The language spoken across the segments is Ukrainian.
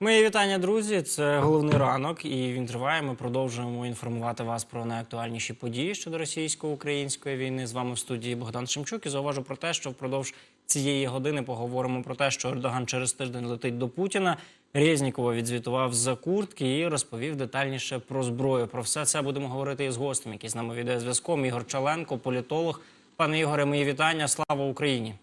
Мої вітання, друзі. Це головний ранок, і він триває. Ми продовжуємо інформувати вас про найактуальніші події щодо російсько-української війни. З вами в студії Богдан Шемчук. І зауважу про те, що впродовж цієї години поговоримо про те, що Ердоган через тиждень летить до Путіна. Резнікова відзвітував за куртки і розповів детальніше про зброю. Про все це будемо говорити із гостем, який з нами відеозв'язком. Ігор Чаленко, політолог. Пане Ігоре, мої вітання. Слава Україні!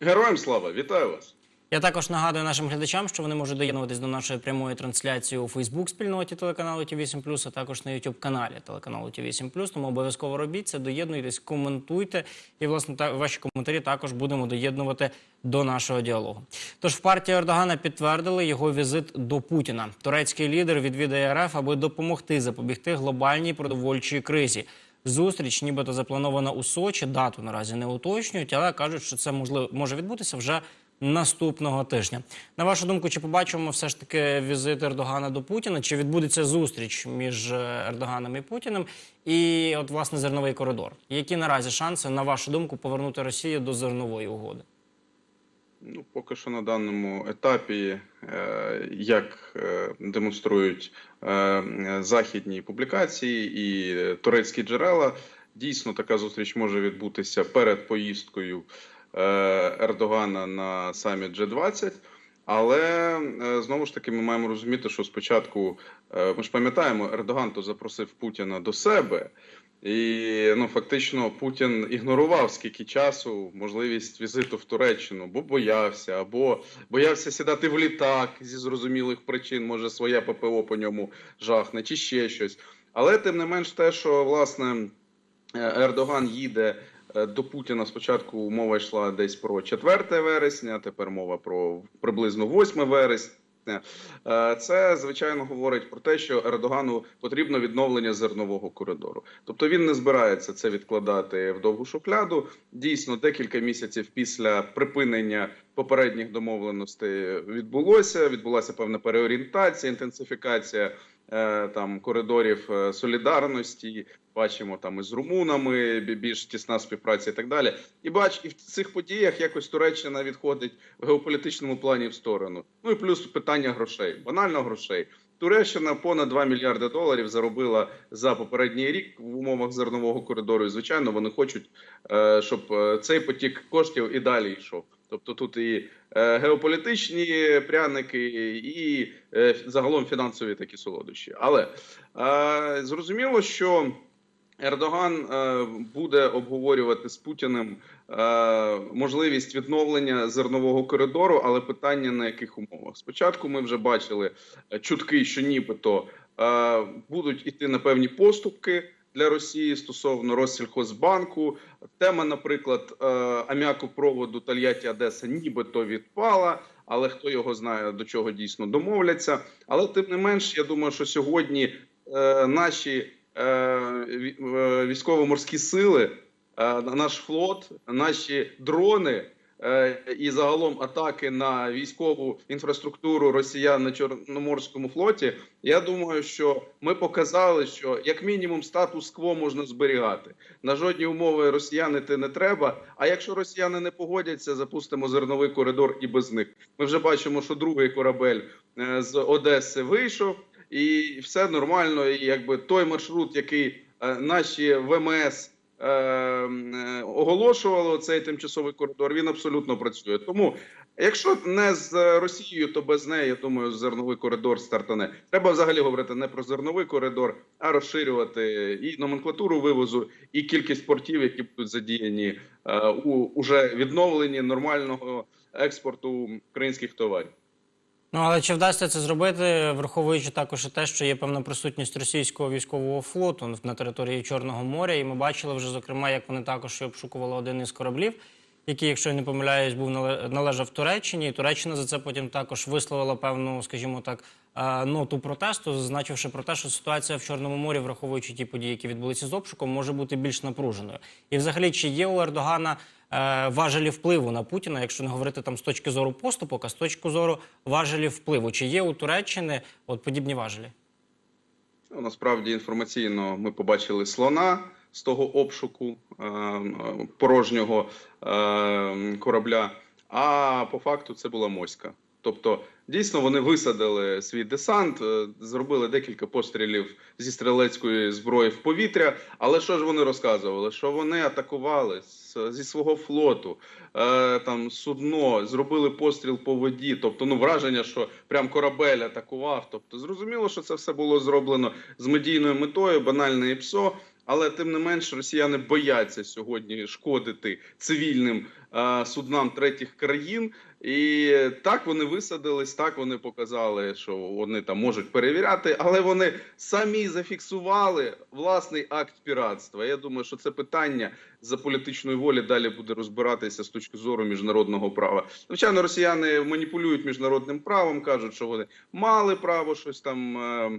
Героям слава, вітаю вас. Я також нагадую нашим глядачам, що вони можуть доєднуватись до нашої прямої трансляції у Фейсбук спільноті телеканалу ті 8 а також на youtube каналі телеканалу ті 8 Тому обов'язково робіть це, доєднуйтесь, коментуйте. І власне та ваші коментарі також будемо доєднувати до нашого діалогу. Тож в партії Ердогана підтвердили його візит до Путіна. Турецький лідер відвідає РФ, аби допомогти запобігти глобальній продовольчій кризі. Зустріч, нібито запланована у Сочі. Дату наразі не уточнюють, але кажуть, що це можливо може відбутися вже наступного тижня. На вашу думку, чи побачимо все ж таки візит Ердогана до Путіна? Чи відбудеться зустріч між е, Ердоганом і Путіним? І от власне зерновий коридор. Які наразі шанси, на вашу думку, повернути Росію до зернової угоди? Ну, поки що на даному етапі, е, як е, демонструють західні публікації і турецькі джерела, дійсно така зустріч може відбутися перед поїздкою Ердогана на саміт G20. Але знову ж таки ми маємо розуміти, що спочатку ми ж пам'ятаємо, Ердоган то запросив Путіна до себе. І ну фактично Путін ігнорував скільки часу можливість візиту в Туреччину, бо боявся, або боявся сідати в літак зі зрозумілих причин, може своє ППО по ньому жахне, чи ще щось. Але тим не менш, те, що власне Ердоган їде до Путіна, спочатку мова йшла десь про 4 вересня, тепер мова про приблизно 8 вересня. Це звичайно говорить про те, що Ердогану потрібно відновлення зернового коридору. Тобто він не збирається це відкладати в довгу шухляду. Дійсно, декілька місяців після припинення попередніх домовленостей відбулося. Відбулася певна переорієнтація, інтенсифікація там коридорів солідарності. Бачимо там із румунами більш тісна співпраця і так далі. І бач, і в цих подіях якось Туреччина відходить в геополітичному плані в сторону. Ну і плюс питання грошей, банально грошей. Туреччина понад 2 мільярди доларів заробила за попередній рік в умовах зернового коридору. І звичайно, вони хочуть, щоб цей потік коштів і далі йшов. Тобто тут і геополітичні пряники, і загалом фінансові такі солодощі. Але зрозуміло, що Ердоган буде обговорювати з Путіним можливість відновлення зернового коридору, але питання на яких умовах. Спочатку ми вже бачили чутки, що нібито будуть іти на певні поступки для Росії стосовно Россільхозбанку. Тема, наприклад, аміакопроводу Тольятті Одеса, нібито відпала. Але хто його знає, до чого дійсно домовляться. Але тим не менш, я думаю, що сьогодні наші військово-морські сили, наш флот, наші дрони і загалом атаки на військову інфраструктуру росіян на Чорноморському флоті. Я думаю, що ми показали, що як мінімум статус-кво можна зберігати. На жодні умови росіяни ти не треба. А якщо росіяни не погодяться, запустимо зерновий коридор і без них. Ми вже бачимо, що другий корабель з Одеси вийшов. І все нормально, і якби той маршрут, який е, наші ВМС е, е, цей тимчасовий коридор, він абсолютно працює. Тому, якщо не з Росією, то без неї я думаю, зерновий коридор стартане. Треба взагалі говорити не про зерновий коридор, а розширювати і номенклатуру вивозу, і кількість портів, які будуть задіяні е, у уже відновленні нормального експорту українських товарів. Ну але чи вдасться це зробити, враховуючи також і те, що є певна присутність російського військового флоту на території Чорного моря, і ми бачили вже зокрема, як вони також обшукували один із кораблів, який, якщо я не помиляюсь, був належав Туреччині. І Туреччина за це потім також висловила певну, скажімо так, ноту протесту, зазначивши про те, що ситуація в Чорному морі, враховуючи ті події, які відбулися з обшуком, може бути більш напруженою. І, взагалі, чи є у Ердогана важелі впливу на Путіна, якщо не говорити там з точки зору поступок, а з точки зору важелі впливу, чи є у Туреччини от подібні важелі? Ну, насправді інформаційно ми побачили слона з того обшуку е порожнього е корабля. А по факту це була моська. Тобто, дійсно, вони висадили свій десант, е, зробили декілька пострілів зі стрілецької зброї в повітря. Але що ж вони розказували? Що вони атакували зі свого флоту, е, там судно, зробили постріл по воді. Тобто, ну враження, що прям корабель атакував. Тобто, зрозуміло, що це все було зроблено з медійною метою, банальне і ПСО. Але тим не менш росіяни бояться сьогодні шкодити цивільним суднам третіх країн. І так вони висадились, так вони показали, що вони там можуть перевіряти, але вони самі зафіксували власний акт піратства. Я думаю, що це питання за політичної волі далі буде розбиратися з точки зору міжнародного права. Звичайно, росіяни маніпулюють міжнародним правом, кажуть, що вони мали право щось там е,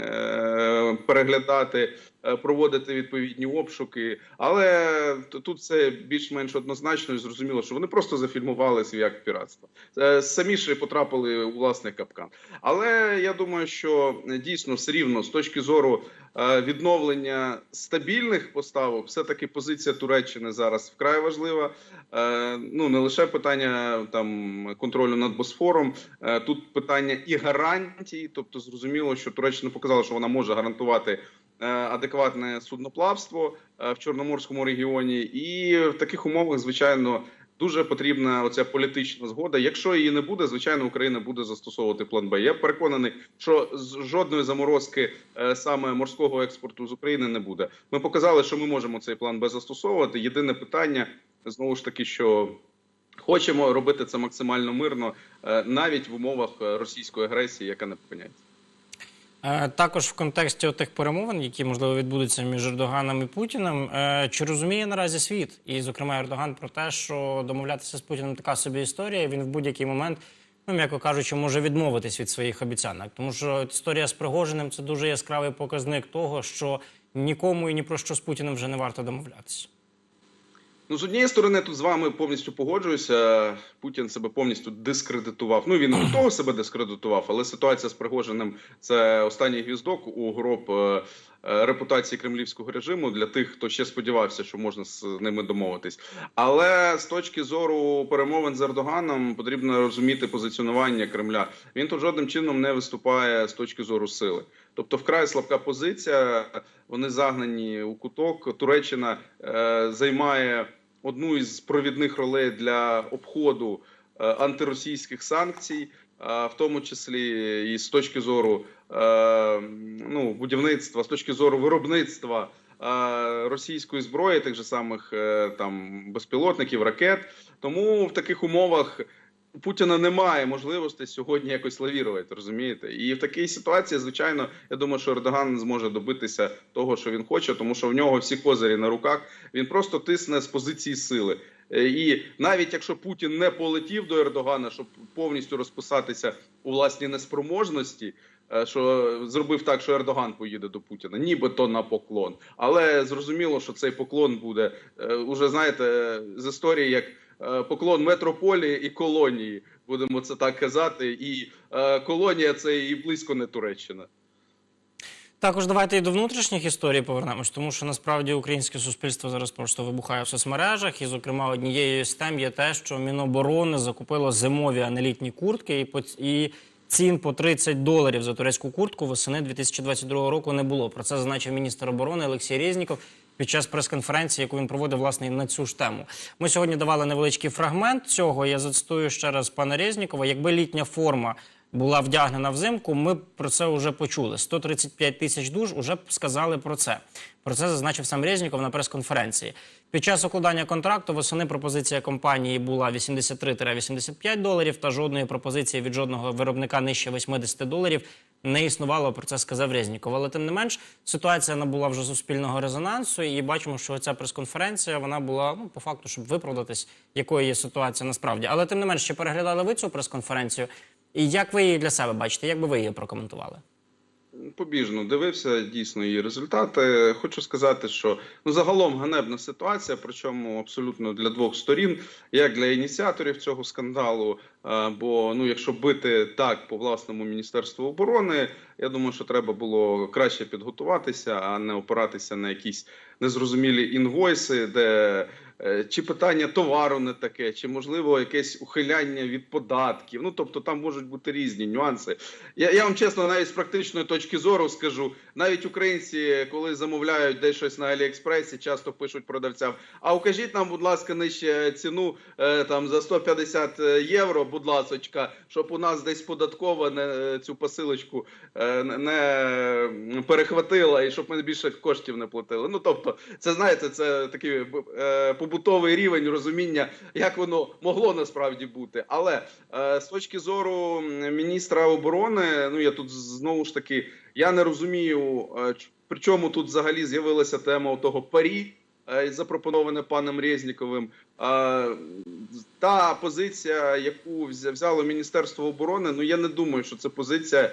е, переглядати, е, проводити відповідні обшуки. Але тут це більш-менш однозначно і зрозуміло, що вони просто зафільмували свій акт піратства. Е, Самі ж потрапили у власний капкан. Але я думаю, що е, дійсно все рівно з точки зору е, відновлення стабільних поставок, все таки позиція Туреччини зараз вкрай важлива. Ну не лише питання там контролю над Босфором, тут питання і гарантій. Тобто, зрозуміло, що Туреччина показала, що вона може гарантувати адекватне судноплавство е, в Чорноморському регіоні, і в таких умовах, звичайно. Дуже потрібна оця політична згода. Якщо її не буде, звичайно, Україна буде застосовувати план Б. Я переконаний, що з жодної заморозки е, саме морського експорту з України не буде. Ми показали, що ми можемо цей план Б застосовувати. Єдине питання знову ж таки, що хочемо робити це максимально мирно, е, навіть в умовах е, російської агресії, яка не припиняється. Е, Також в контексті тих перемовин, які можливо відбудуться між Ердоганом і Путіним, е, чи розуміє наразі світ, і зокрема Ердоган про те, що домовлятися з Путіним така собі історія. Він в будь-який момент, ну м'яко кажучи, може відмовитись від своїх обіцянок, тому що історія з Пригожиним це дуже яскравий показник того, що нікому і ні про що з Путіним вже не варто домовлятися. Ну, з однієї сторони, тут з вами повністю погоджуюся. Путін себе повністю дискредитував. Ну він не до того себе дискредитував, але ситуація з Пригожиним це останній гвіздок у гроб е, репутації кремлівського режиму для тих, хто ще сподівався, що можна з ними домовитись. Але з точки зору перемовин з Ердоганом потрібно розуміти позиціонування Кремля. Він тут жодним чином не виступає з точки зору сили. Тобто, вкрай слабка позиція. Вони загнані у куток. Туреччина е, займає одну із провідних ролей для обходу е, антиросійських санкцій, е, в тому числі і з точки зору е, ну, будівництва, з точки зору виробництва е, російської зброї, тих же самих е, там безпілотників, ракет. Тому в таких умовах. У Путіна немає можливості сьогодні якось лавірувати, розумієте? І в такій ситуації, звичайно, я думаю, що Ердоган зможе добитися того, що він хоче, тому що в нього всі козирі на руках. Він просто тисне з позиції сили. Е, І навіть якщо Путін не полетів до Ердогана, щоб повністю розписатися у власній неспроможності, е, що зробив так, що Ердоган поїде до Путіна, нібито на поклон. Але зрозуміло, що цей поклон буде е, уже знаєте з історії як поклон метрополії і колонії. Будемо це так казати. І колонія це і близько не Туреччина. Також давайте і до внутрішніх історій повернемось, тому що насправді українське суспільство зараз просто вибухає в соцмережах. І, зокрема, однією з тем є те, що Міноборони закупило зимові а не літні куртки, і і цін по 30 доларів за турецьку куртку восени 2022 року не було. Про це зазначив міністр оборони Олексій Резніков під час прес-конференції, яку він проводив власне на цю ж тему. Ми сьогодні давали невеличкий фрагмент цього. Я зацитую ще раз пана Резнікова. Якби літня форма була вдягнена взимку, ми про це вже почули. 135 тисяч душ вже сказали про це. Про це зазначив сам Резніков на прес-конференції. Під час укладання контракту восени пропозиція компанії була 83-85 доларів, та жодної пропозиції від жодного виробника нижче 80 доларів не існувало. Про це сказав Резніков. Але тим не менш, ситуація набула вже суспільного резонансу, і бачимо, що ця прес-конференція вона була ну по факту, щоб виправдатись, якою є ситуація насправді. Але тим не менш, чи переглядали ви цю прес-конференцію? І як ви її для себе бачите? Як би ви її прокоментували? Побіжно дивився дійсно її результати. Хочу сказати, що ну загалом ганебна ситуація, причому абсолютно для двох сторін, як для ініціаторів цього скандалу. е, Бо ну, якщо бити так по власному міністерству оборони, я думаю, що треба було краще підготуватися, а не опиратися на якісь незрозумілі інвойси, де чи питання товару не таке, чи можливо якесь ухиляння від податків. Ну тобто там можуть бути різні нюанси. Я, я вам чесно, навіть з практичної точки зору скажу, навіть українці, коли замовляють десь щось на Аліекспресі, часто пишуть продавцям: а укажіть нам, будь ласка, нижче ціну е, там за 150 євро, будь ласочка, щоб у нас десь податкова не цю посилочку е, не- перехватила, і щоб ми більше коштів не платили. Ну тобто, це знаєте, це такий е, побутовий рівень розуміння, як воно могло насправді бути. Але е, з точки зору міністра оборони, ну я тут знову ж таки я не розумію, е, при чому тут взагалі з'явилася тема того парі. е, Запропоноване паном Резніковим, Е, та позиція, яку взя- взяло Міністерство оборони, ну я не думаю, що це позиція е,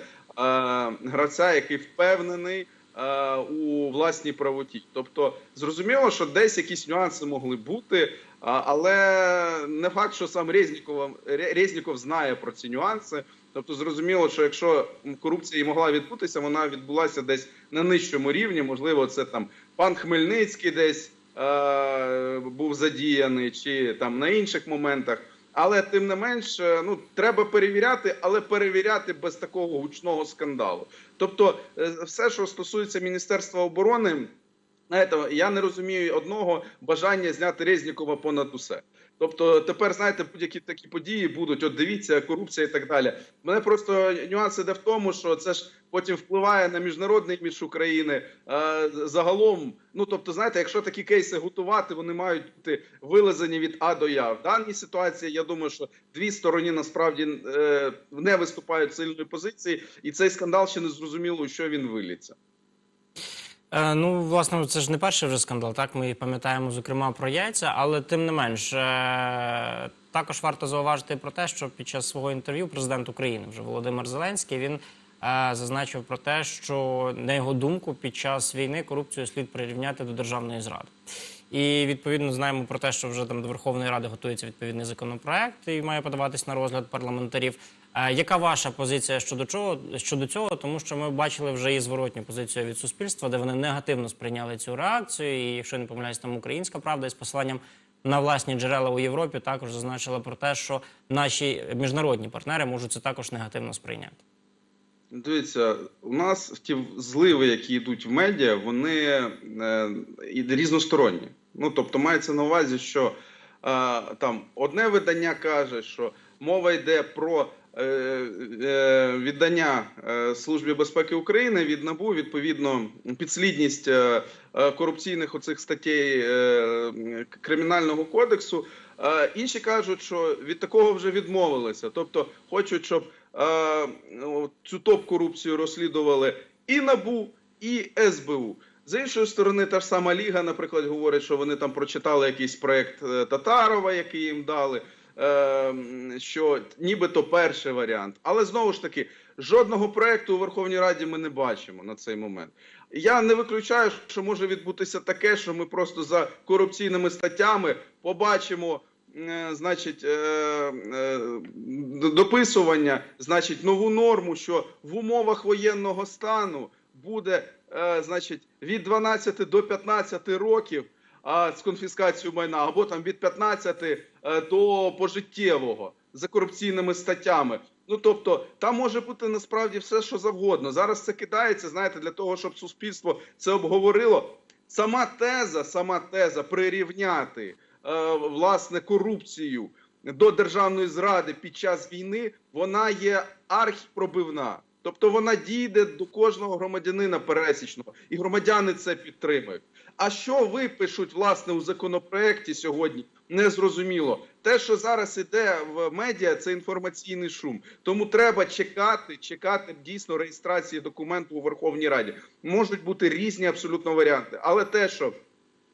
гравця, який впевнений е, у власній правоті. Тобто, зрозуміло, що десь якісь нюанси могли бути, але не факт, що сам Резніков, Резніков знає про ці нюанси. Тобто, зрозуміло, що якщо корупція і могла відбутися, вона відбулася десь на нижчому рівні. Можливо, це там пан Хмельницький десь е, був задіяний, чи там на інших моментах. Але тим не менш, е, ну треба перевіряти, але перевіряти без такого гучного скандалу. Тобто, е, все, що стосується Міністерства оборони, я не розумію одного бажання зняти Резнікова понад усе. Тобто, тепер знаєте, будь-які такі події будуть. От дивіться, корупція і так далі. Мене просто нюанс іде в тому, що це ж потім впливає на міжнародний імідж України. Е, загалом, ну тобто, знаєте, якщо такі кейси готувати, вони мають бути вилазені від А до Я. В даній ситуації я думаю, що дві сторони насправді е, не виступають сильної позиції, і цей скандал ще не зрозуміло, що він виліться. Е, ну, власне, це ж не перший вже скандал. Так, ми пам'ятаємо, зокрема, про яйця, але тим не менш, е, також варто зауважити про те, що під час свого інтерв'ю президент України вже Володимир Зеленський він е, зазначив про те, що на його думку під час війни корупцію слід прирівняти до державної зради. І відповідно знаємо про те, що вже там до Верховної Ради готується відповідний законопроект і має подаватись на розгляд парламентарів. Е, яка ваша позиція щодо чого щодо цього? Тому що ми бачили вже і зворотню позицію від суспільства, де вони негативно сприйняли цю реакцію. І якщо не помиляюсь, там українська правда із посиланням на власні джерела у Європі також зазначила про те, що наші міжнародні партнери можуть це також негативно сприйняти. Дивіться, у нас ті зливи, які йдуть в медіа, вони е, різносторонні. Ну тобто, мається на увазі, що е, там одне видання каже, що мова йде про віддання е, Службі безпеки України від НАБУ, відповідно, підслідність е, е, корупційних оцих статей е, Кримінального кодексу. Е, інші кажуть, що від такого вже відмовилися, тобто хочуть, щоб е, цю топ-корупцію розслідували і НАБУ, і СБУ. З іншої сторони, та ж сама Ліга, наприклад, говорить, що вони там прочитали якийсь проект е, Татарова, який їм дали. Е, Що нібито перший варіант, але знову ж таки жодного проекту у Верховній Раді ми не бачимо на цей момент. Я не виключаю, що може відбутися таке, що ми просто за корупційними статтями побачимо е, значить, е, е, дописування, значить, нову норму, що в умовах воєнного стану буде, значить, від 12 до 15 років з конфіскацією майна, або там від 15 е, до пожиттєвого за корупційними статтями. Ну тобто, там може бути насправді все, що завгодно. Зараз це кидається, знаєте, для того, щоб суспільство це обговорило. Сама теза, сама теза прирівняти е, власне корупцію до державної зради під час війни, вона є архіпробивна. Тобто вона дійде до кожного громадянина пересічного, і громадяни це підтримують. А що випишуть власне у законопроекті сьогодні? Незрозуміло. Те, що зараз іде в медіа, це інформаційний шум. Тому треба чекати, чекати дійсно реєстрації документу у Верховній Раді. Можуть бути різні абсолютно варіанти, але те, що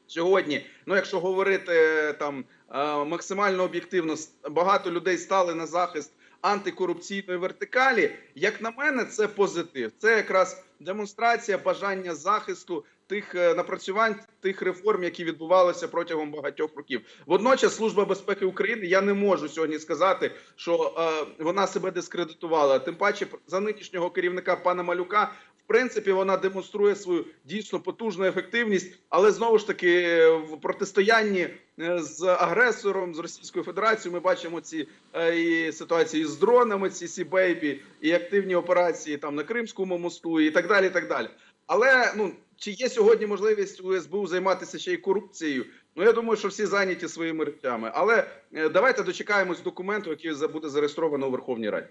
сьогодні, ну якщо говорити е, там е, максимально об'єктивно, багато людей стали на захист антикорупційної вертикалі. Як на мене, це позитив. Це якраз демонстрація бажання захисту тих е, напрацювань, тих реформ, які відбувалися протягом багатьох років. Водночас, служба безпеки України я не можу сьогодні сказати, що е, вона себе дискредитувала. Тим паче за нинішнього керівника пана Малюка принципі вона демонструє свою дійсно потужну ефективність, але знову ж таки е, в протистоянні е, з агресором з Російською Федерацією ми бачимо ці е, і ситуації з дронами, ці сі бейбі, і активні операції там на Кримському мосту, і так далі. І так далі. Але ну чи є сьогодні можливість у СБУ займатися ще й корупцією? Ну я думаю, що всі зайняті своїми речами. Але давайте дочекаємось документу, який буде зареєстровано у Верховній Раді.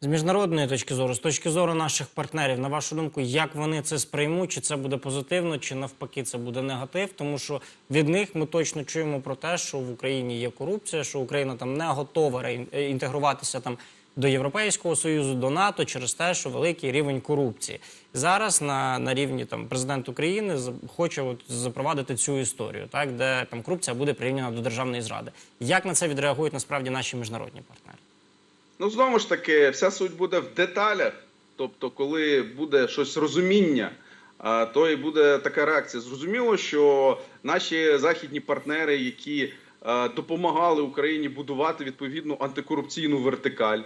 З міжнародної точки зору, з точки зору наших партнерів, на вашу думку, як вони це сприймуть? Чи це буде позитивно, чи навпаки це буде негатив? Тому що від них ми точно чуємо про те, що в Україні є корупція, що Україна там не готова е, інтегруватися там до Європейського союзу, до НАТО через те, що великий рівень корупції. Зараз на, на рівні там президент України хоче от запровадити цю історію, так де там корупція буде прирівняна до державної зради. Як на це відреагують насправді наші міжнародні партнери? Ну знову ж таки, вся суть буде в деталях. Тобто, коли буде щось розуміння, то і буде така реакція. Зрозуміло, що наші західні партнери, які допомагали Україні будувати відповідну антикорупційну вертикаль.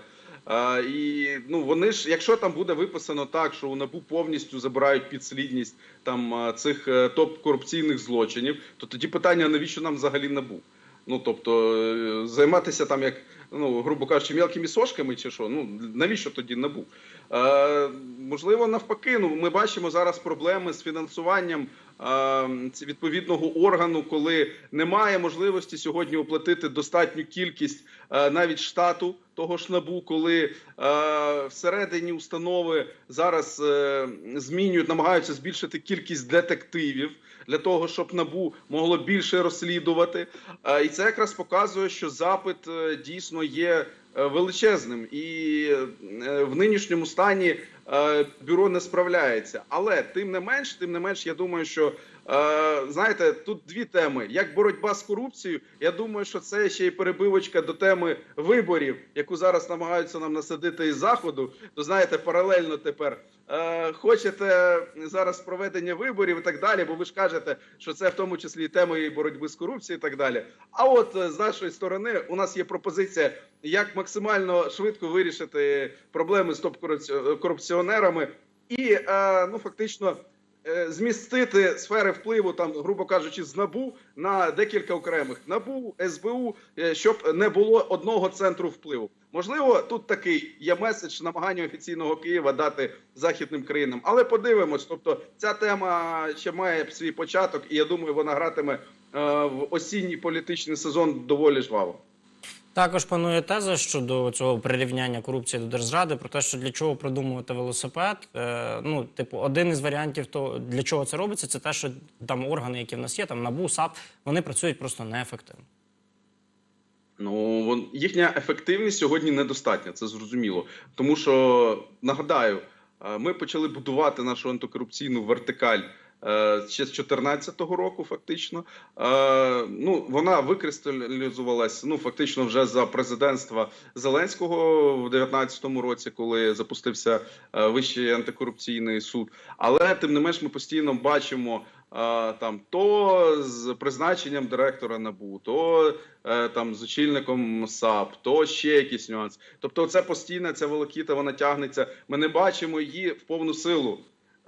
І ну вони ж, якщо там буде виписано так, що у НАБУ повністю забирають підслідність там цих е, топ-корупційних злочинів, то тоді питання навіщо нам взагалі НАБУ? Ну тобто е, займатися там як ну грубо кажучи, мілкими сошками чи що? Ну навіщо тоді набув? Е, можливо, навпаки, ну ми бачимо зараз проблеми з фінансуванням е, відповідного органу, коли немає можливості сьогодні оплатити достатню кількість е, навіть штату того ж набу, коли е, всередині установи зараз е, змінюють, намагаються збільшити кількість детективів для того, щоб набу могло більше розслідувати. Е, І це якраз показує, що запит е, дійсно є е, величезним, і в нинішньому стані бюро не справляється. Але тим не менш, тим не менш, я думаю, що знаєте, тут дві теми: як боротьба з корупцією. Я думаю, що це ще й перебивочка до теми виборів, яку зараз намагаються нам насадити із заходу. То знаєте, паралельно тепер. Е, Хочете зараз проведення виборів і так далі, бо ви ж кажете, що це в тому числі і і боротьби з корупцією і так далі. А от е, з нашої сторони у нас є пропозиція, як максимально швидко вирішити проблеми з топ-корупціонерами і е, ну фактично е, змістити сфери впливу, там, грубо кажучи, з набу на декілька окремих набу, СБУ, е, щоб не було одного центру впливу. Можливо, тут такий є меседж намагання офіційного Києва дати західним країнам, але подивимось. Тобто, ця тема ще має свій початок, і я думаю, вона гратиме е, в осінній політичний сезон доволі жваво. Також панує теза щодо цього прирівняння корупції до держзради, про те, що для чого придумувати велосипед. Е, ну, типу, один із варіантів, то для чого це робиться, це те, що там органи, які в нас є, там НАБУ, САП, вони працюють просто неефективно. Ну їхня ефективність сьогодні недостатня, це зрозуміло. Тому що нагадаю, е, ми почали будувати нашу антикорупційну вертикаль. Е, Ще з 2014 року, фактично, Е, ну вона викристалізувалась ну фактично вже за президентства Зеленського в 2019 році, коли запустився е, вищий антикорупційний суд. Але тим не менш, ми постійно бачимо там то з призначенням директора набу, то там з очільником САП, то ще якісь нюанси. Тобто, це постійна ця волокіта, вона тягнеться. Ми не бачимо її в повну силу.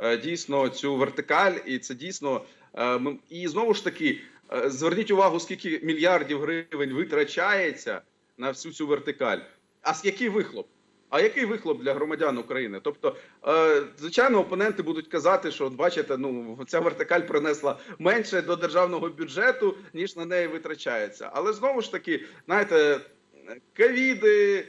Е, Дійсно, цю вертикаль, і це дійсно е, і знову ж таки е, зверніть увагу, скільки мільярдів гривень витрачається на всю цю вертикаль. А з який вихлоп? А який вихлоп для громадян України? Тобто, звичайно, опоненти будуть казати, що от бачите, ну ця вертикаль принесла менше до державного бюджету, ніж на неї витрачається. Але знову ж таки, знаєте, ковіди,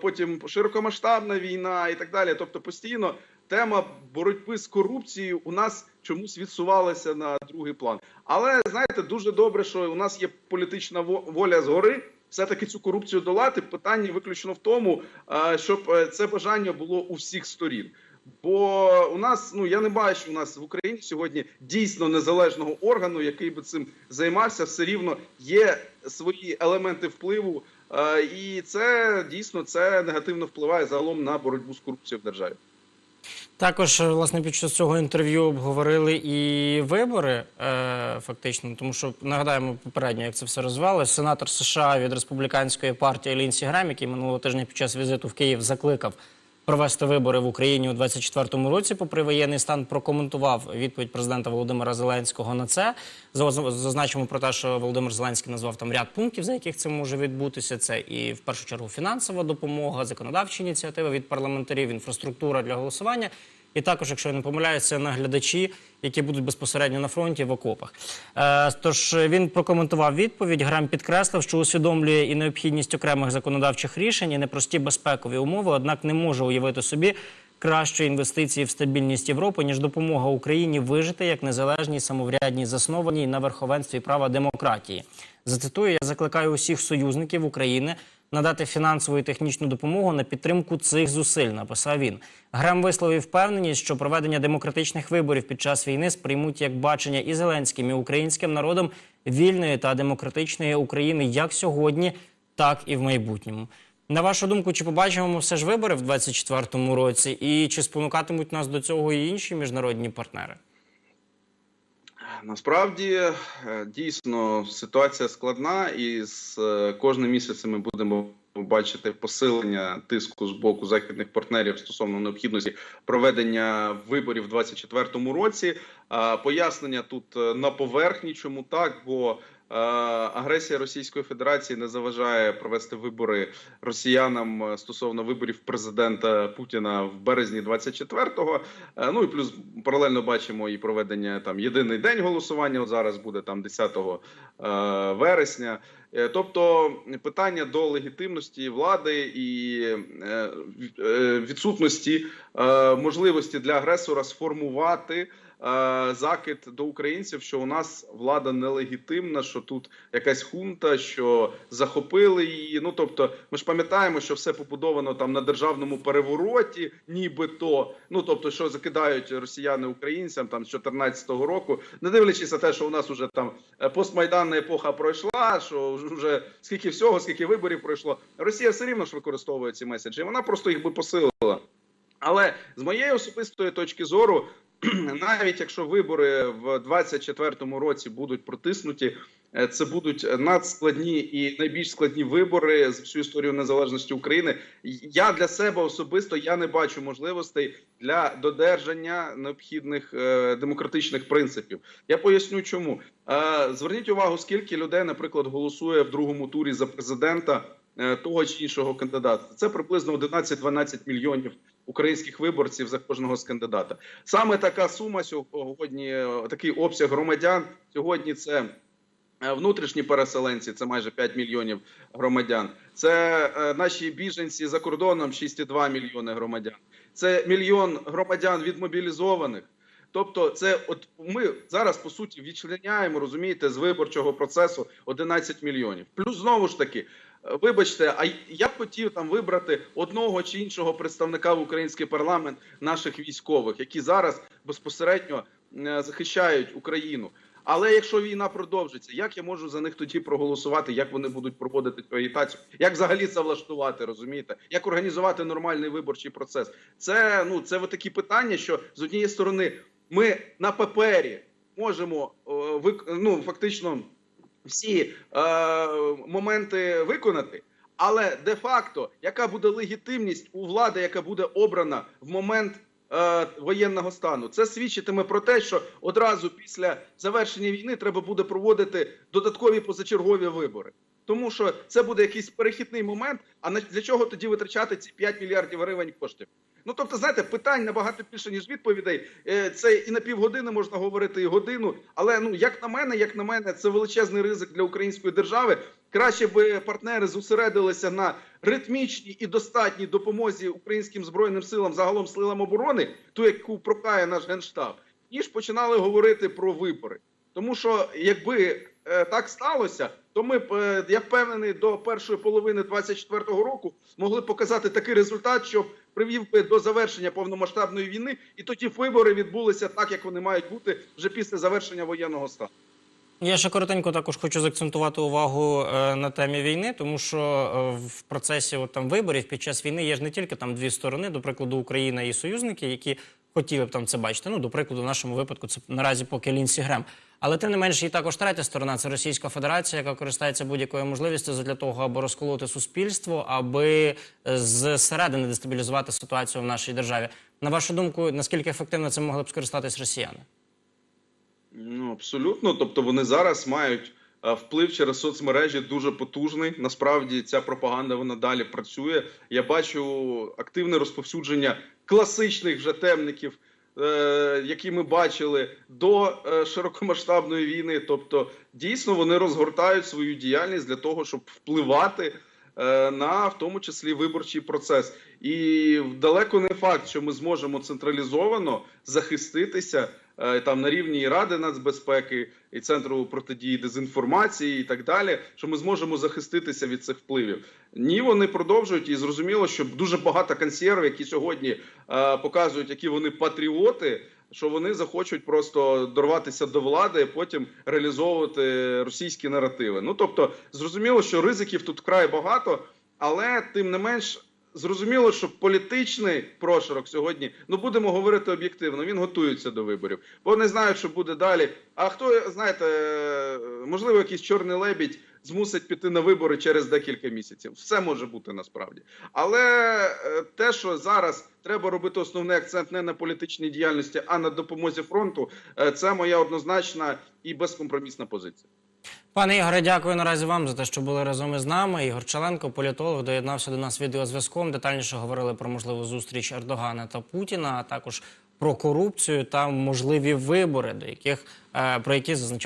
потім широкомасштабна війна і так далі. Тобто, постійно тема боротьби з корупцією у нас чомусь відсувалася на другий план. Але знаєте, дуже добре, що у нас є політична во- воля згори. Все-таки цю корупцію долати питання виключно в тому, е, щоб е, це бажання було у всіх сторін. Бо у нас, ну я не бачу у нас в Україні сьогодні дійсно незалежного органу, який би цим займався, все рівно є свої елементи впливу, е, і це дійсно це негативно впливає загалом на боротьбу з корупцією в державі. Також, е, власне, під час цього інтерв'ю обговорили і вибори, е, фактично, тому що нагадаємо попередньо, як це все розвивалося. Сенатор США від республіканської партії Лінсі Грем, який минулого тижня під час візиту в Київ закликав провести вибори в Україні у 2024 році, попри воєнний стан, прокоментував відповідь президента Володимира Зеленського на це. Зазначимо про те, що Володимир Зеленський назвав там ряд пунктів, за яких це може відбутися. Це і в першу чергу фінансова допомога, законодавчі ініціативи від парламентарів, інфраструктура для голосування. І також, якщо я не помиляюся, наглядачі, які будуть безпосередньо на фронті в окопах. Е, тож він прокоментував відповідь. Грам підкреслив, що усвідомлює і необхідність окремих законодавчих рішень, і непрості безпекові умови, однак не може уявити собі кращої інвестиції в стабільність Європи, ніж допомога Україні вижити як незалежній, самоврядній, заснованій на верховенстві права демократії. Зацитую, я закликаю усіх союзників України надати фінансову і технічну допомогу на підтримку цих зусиль, написав він. Грем висловив впевненість, що проведення демократичних виборів під час війни сприймуть як бачення і зеленським, і українським народом вільної та демократичної України як сьогодні, так і в майбутньому. На вашу думку, чи побачимо ми все ж вибори в 2024 році, і чи спонукатимуть нас до цього і інші міжнародні партнери? Насправді е, дійсно ситуація складна, і з е, кожним місяцем ми будемо бачити посилення тиску з боку західних партнерів стосовно необхідності проведення виборів у 2024 році. Пояснення тут е, на поверхні, чому так, бо агресія Російської Федерації не заважає провести вибори росіянам е, стосовно виборів президента Путіна в березні 24-го. Е, Ну і плюс паралельно бачимо і проведення там єдиний день голосування. От зараз буде там 10 е, вересня. Е, Тобто питання до легітимності влади і е, е, відсутності е, можливості для агресора сформувати е, закид до українців, що у нас влада нелегітимна, що тут якась хунта, що захопили її. Ну тобто, ми ж пам'ятаємо, що все побудовано там на державному перевороті, нібито. Ну тобто, що закидають росіяни українцям там з 2014 року, не дивлячись на те, що у нас уже там е, постмайданна епоха пройшла, що вже скільки всього, скільки виборів пройшло. Росія все рівно ж використовує ці меседжі. Вона просто їх би посилила. Але з моєї особистої точки зору, навіть якщо вибори в 2024 році будуть протиснуті, е, це будуть надскладні і найбільш складні вибори з всю історію незалежності України. Я для себе особисто я не бачу можливостей для додержання необхідних е, демократичних принципів. Я поясню, чому Е, зверніть увагу, скільки людей, наприклад, голосує в другому турі за президента е, того чи іншого кандидата. Це приблизно 11-12 мільйонів українських виборців за кожного з кандидата. Саме така сума сьогодні, такий обсяг громадян сьогодні це. е, Внутрішні переселенці це майже 5 мільйонів громадян. Це е, наші біженці за кордоном 6,2 мільйони громадян. Це мільйон громадян відмобілізованих. Тобто, це от ми зараз по суті відчленяємо, розумієте, з виборчого процесу 11 мільйонів. Плюс знову ж таки, вибачте, а я б хотів там вибрати одного чи іншого представника в український парламент наших військових, які зараз безпосередньо е, захищають Україну. Але якщо війна продовжиться, як я можу за них тоді проголосувати? Як вони будуть проводити цю агітацію? Як взагалі це влаштувати? Розумієте? Як організувати нормальний виборчий процес? Це ну це такі питання, що з однієї сторони ми на папері можемо е, ну, фактично всі е, моменти виконати. Але де-факто, яка буде легітимність у влади, яка буде обрана в момент е, воєнного стану, це свідчитиме про те, що одразу після завершення війни треба буде проводити додаткові позачергові вибори. Тому що це буде якийсь перехідний момент. А для чого тоді витрачати ці 5 мільярдів гривень коштів? Ну тобто, знаєте, питань набагато більше ніж відповідей. Е, Це і на півгодини можна говорити, і годину. Але ну як на мене, як на мене, це величезний ризик для української держави. Краще би партнери зосередилися на ритмічній і достатній допомозі українським збройним силам, загалом силам оборони, ту, яку прокає наш генштаб, ніж починали говорити про вибори. Тому що якби е, так сталося, то ми б е, я впевнений до першої половини 24-го року могли показати такий результат, що привів би до завершення повномасштабної війни, і тоді вибори відбулися так, як вони мають бути вже після завершення воєнного стану. Я ще коротенько також хочу заакцентувати увагу е, на темі війни, тому що е, в процесі от, там виборів під час війни є ж не тільки там дві сторони, до прикладу, Україна і союзники, які хотіли б там це бачити. Ну, до прикладу, в нашому випадку це наразі поки Лінсі Грем. Але тим не менш, є також третя сторона це Російська Федерація, яка користається будь-якою можливістю для того, аби розколоти суспільство, аби е, зсередини дестабілізувати ситуацію в нашій державі. На вашу думку, наскільки ефективно це могли б скористатись росіяни? Ну, абсолютно. Тобто вони зараз мають е, вплив через соцмережі дуже потужний. Насправді ця пропаганда вона далі працює. Я бачу активне розповсюдження класичних вже темників, які ми бачили до е, широкомасштабної війни. Тобто, дійсно вони розгортають свою діяльність для того, щоб впливати. е, На в тому числі виборчий процес, і далеко не факт, що ми зможемо централізовано захиститися е, там на рівні Ради нацбезпеки і центру протидії дезінформації, і так далі. Що ми зможемо захиститися від цих впливів? Ні, вони продовжують, і зрозуміло, що дуже багато консерв, які сьогодні е, показують, які вони патріоти. Що вони захочуть просто дорватися до влади, і потім реалізовувати російські наративи. Ну тобто, зрозуміло, що ризиків тут вкрай багато, але тим не менш. Зрозуміло, що політичний прошарок сьогодні, ну будемо говорити об'єктивно, він готується до виборів, бо не знають, що буде далі. А хто знаєте, е, можливо, якийсь чорний лебідь змусить піти на вибори через декілька місяців. Все може бути насправді. Але е, те, що зараз треба робити основний акцент не на політичній діяльності, а на допомозі фронту, е, це моя однозначна і безкомпромісна позиція. Пане Ігоре, дякую наразі вам за те, що були разом із нами. Ігор Чаленко, політолог, доєднався до нас відеозв'язком. Детальніше говорили про можливу зустріч Ердогана та Путіна, а також про корупцію та можливі вибори, до яких е, про які зазначав.